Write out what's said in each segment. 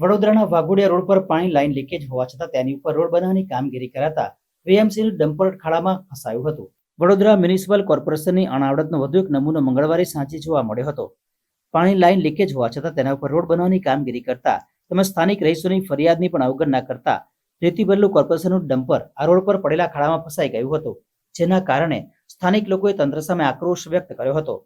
વડોદરાના વાઘોડિયા રોડ પર પાણી લાઇન લીકેજ હોવા છતાં તેની ઉપર રોડ બનાવવાની કામગીરી કરાતા વીએમસીનું ડમ્પર ખાડામાં ફસાયું હતું. વડોદરા મ્યુનિસિપલ કોર્પોરેશનની અણાવડતનો વધુ એક નમૂનો મંગળવારે સાંજે જોવા મળ્યો હતો. પાણી લાઇન લીકેજ હોવા છતાં તેના ઉપર રોડ બનાવવાની કામગીરી કરતા તેમજ સ્થાનિક રહીશોની ફરિયાદની પણ અવગણના કરતા રેતી ભરેલું કોર્પોરેશનનું ડમ્પર આ રોડ પર પડેલા ખાડામાં ફસાઈ ગયું હતું, જેના કારણે સ્થાનિક લોકોએ તંત્ર સામે આક્રોશ વ્યક્ત કર્યો હતો.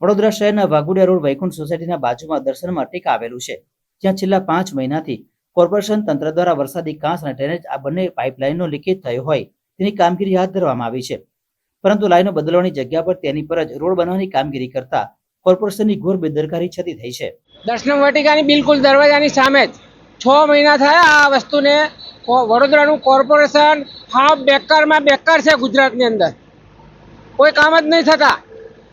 વડોદરા શહેરના વાઘોડિયા રોડ વૈકુંઠ સોસાયટીના બાજુમાં દર્શનમાં ટેક આવેલું છે. જ્યાં છેલ્લા પાંચ મહિનાથી કોર્પોરેશન તંત્ર દ્વારા વરસાદી કાંસ અને ડ્રેનેજ આ બંને પાઇપલાઇનનો લીકેજ થયો હોય તેની કામગીરી હાથ ધરવામાં આવી છે. પરંતુ લાઈનો બદલવાની જગ્યા પર તેની પર જ રોડ બનાવવાની કામગીરી કરતા કોર્પોરેશનની ઘોર બેદરકારી છતી થઈ છે. દર્શન વાટિકાની બિલકુલ દરવાજાની સામે જ છ મહિના થયા આ વસ્તુને વડોદરાનું કોર્પોરેશન હાફ બેકારમાં બેકાર છે ગુજરાતની અંદર. કોઈ કામ જ નહીં થતા.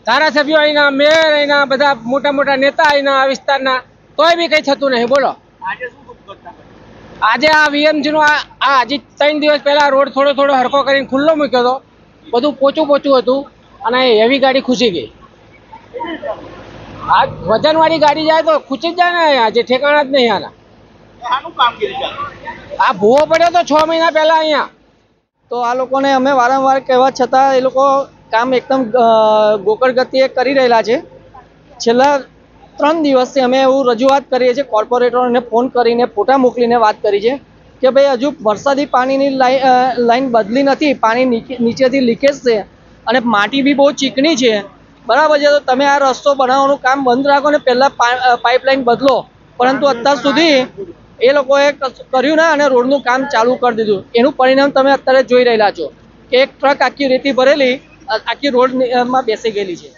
ધારાસભ્યો અહીંના, મેયર અહીંના, બધા મોટા મોટા નેતા અહીંના, આ વિસ્તારના તોય બી કંઈ થતું નહીં બોલો. આજે આ વીએમજી નું આ હજી ત્રણ દિવસ પહેલા રોડ થોડો થોડો હરકો કરીને ખુલ્લો મૂક્યો હતો બધું પોચું પોચું હતું અને હેવી ગાડી ખૂસી ગઈ. આ વજનવાળી ગાડી જાય તો ખૂચી જ જાય ને આજે ઠેકાણા જ નહીં આના. આ ભૂવો પડ્યો તો છ મહિના પહેલા અહીંયા. તો આ લોકોને અમે વારંવાર કહેવા છતાં એ લોકો કામ એકદમ ગોકળ ગતિએ કરી રહેલા છે. છેલ્લા ત્રણ દિવસથી અમે એવું રજૂઆત કરીએ છીએ કોર્પોરેટરોને ફોન કરીને ફોટા મોકલીને વાત કરી છે કે ભાઈ હજુ વરસાદી પાણીની લાઈન બદલી નથી પાણી નીચેથી લીકેજ છે અને માટી બી બહુ ચીકણી છે. બરાબર છે તો તમે આ રસ્તો બનાવવાનું કામ બંધ રાખો ને પહેલાં પાઇપલાઇન બદલો. પરંતુ અત્યાર સુધી એ લોકોએ કર્યું ના અને રોડનું કામ ચાલુ કરી દીધું. એનું પરિણામ તમે અત્યારે જોઈ રહેલા છો કે એક ટ્રક આખી રેતી ભરેલી આખી રોડમાં બેસી ગયેલી છે.